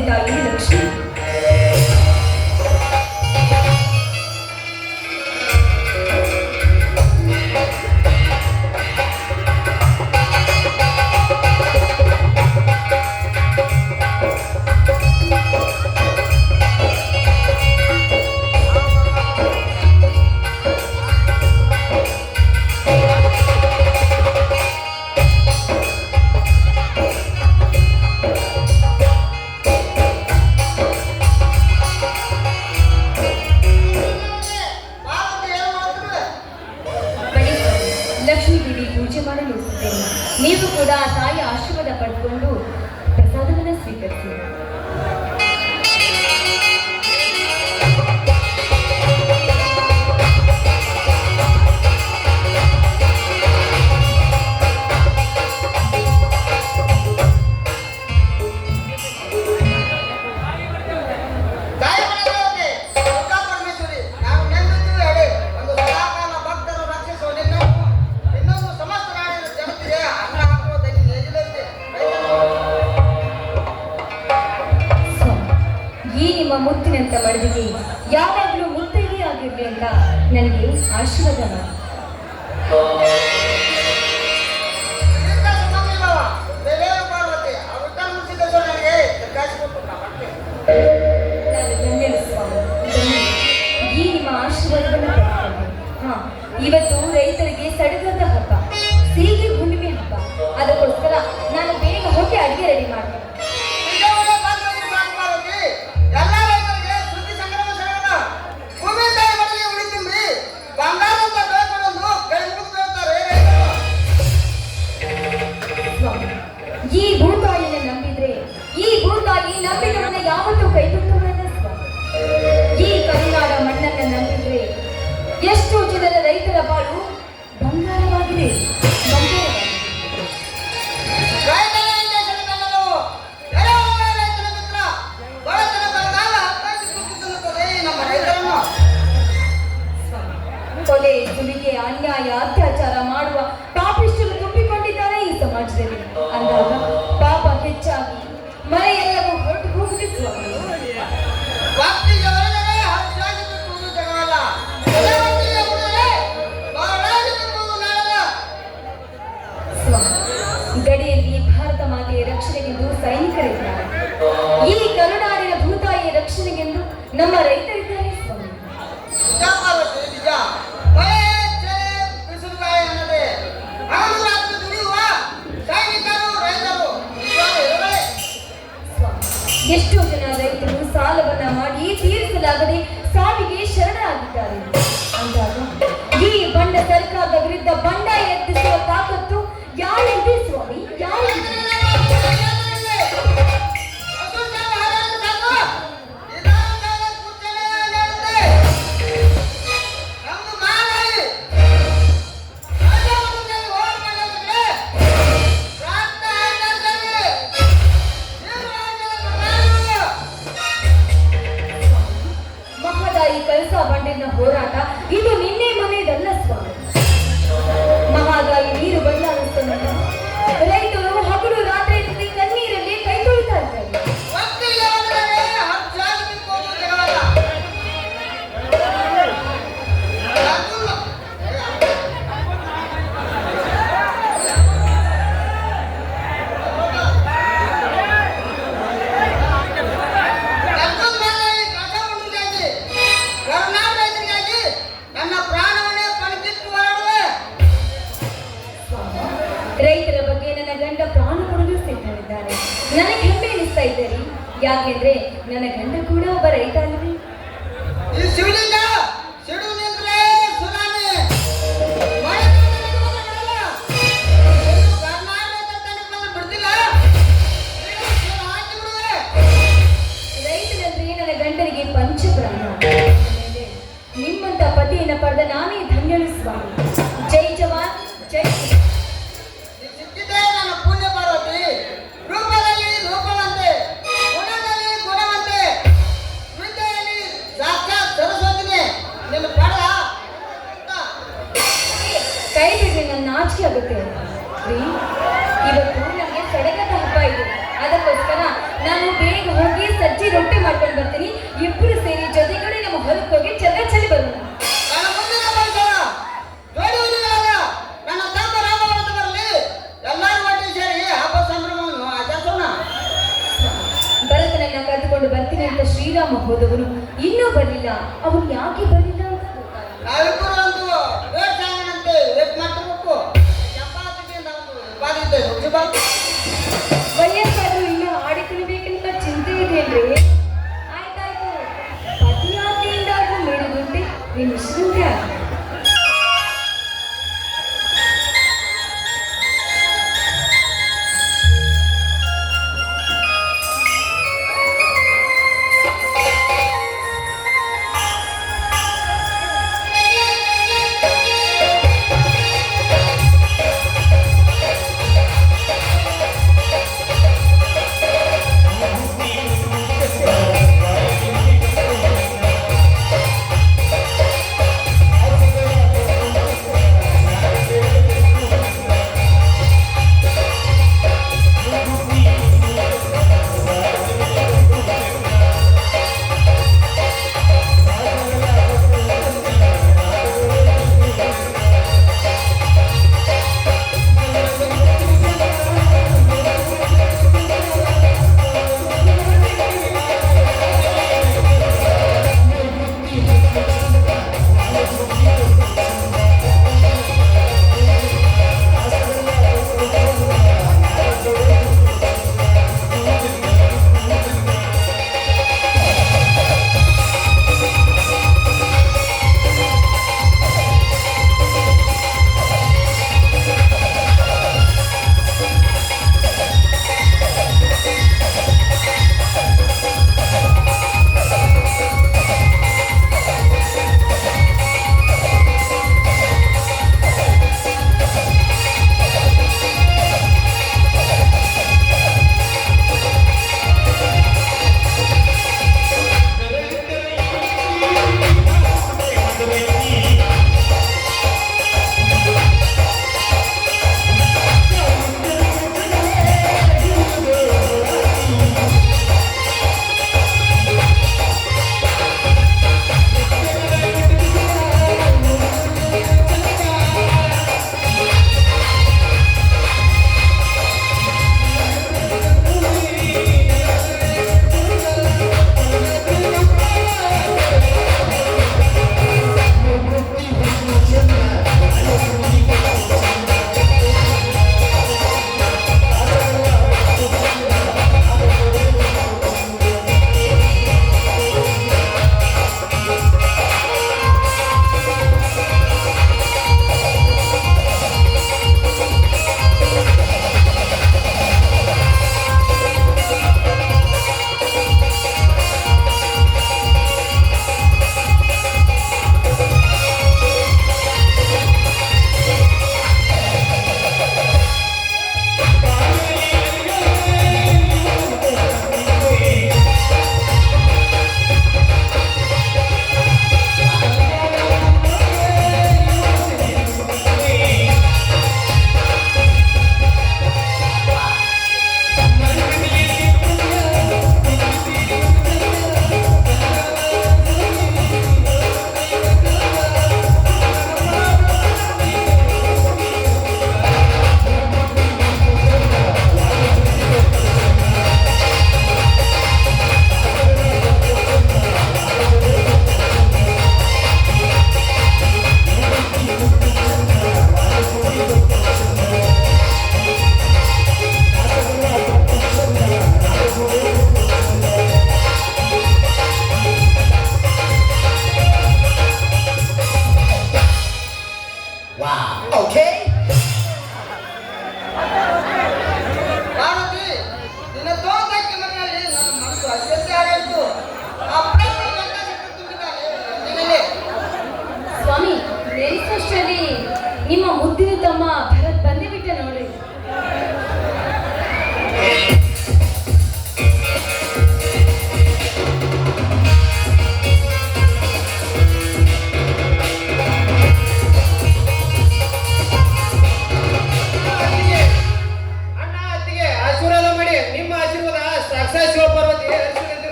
遇到一定的事。ಕೊಲೆ ಸುಲಿಗೆ ಅನ್ಯಾಯ ಅತ್ಯಾಚಾರ ಮಾಡುವ ಪಾಪಿಷ್ಟರು நாலு ನಿಮ್ಮಂತ ಪತಿಯನ್ನು ಪಡೆದ ನಾನೇ ಧನ್ಯಳು ಸ್ವಾಮಿ. ಜೈ ಜವಾನ್ ಜೈ ನನ್ನ ಪೂಜೆ ಪಾರ್ವತಿ. ರೂಪದಲ್ಲಿ ರೂಪವಂತೆ ಗುಣದಲ್ಲಿ ಗುಣವಂತೆ ವಿದ್ಯೆಯಲ್ಲಿ ಸಾಕ್ಷಾತ್ ಕೈ ನನ್ನ ನಾಚಿಕೆ ಆಗುತ್ತೆ. ಇವತ್ತು ನನಗೆ ಸಡಗದ ಹಬ್ಬ ಇದೆ. ಅದಕ್ಕೋಸ್ಕರ ನಾನು ಬೇಗ ಹೋಗಿ ಸಜ್ಜಿ ರೊಟ್ಟಿ ಮಾಡ್ಕೊಂಡು ಬರ್ತೀನಿ. ಇಬ್ಬರು ಇನ್ನೂ ಬರಲಿಲ್ಲ. ಅವನು ಯಾಕೆ ಬರಲಿಲ್ಲ? ಅಂತ. ನಾವಿಬ್ಬರು ಒಂದು ವೇಟ್ ವೇಟ್ ವಯಸ್ಸಾದ್ರೂ ಇನ್ನು ಕುಣಿಬೇಕಂತ ಚಿಂತೆ ಇದೆಯಲ್ರಿ ಆಯ್ತಾಯ್ತು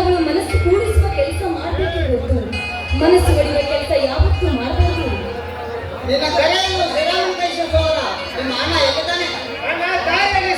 ಮನಸ್ಸು ಕೂಡಿಸುವ ಕೆಲಸ ಮಾತ್ರ ಹೊರತು ಮನಸ್ಸು ಒಡೆಯುವ ಕೆಲಸ ಯಾವತ್ತೂ ಮಾಡಬಾರದು ನಿನ್ನ ಕರೆಯನ್ನು ನಿರಾಂಕರಿಸುವವರ ನಿಮ್ಮ ಅಣ್ಣ ಎಲ್ಲಿದ್ದಾನೆ? ಅಣ್ಣ ತಾಯಿಯಲ್ಲಿ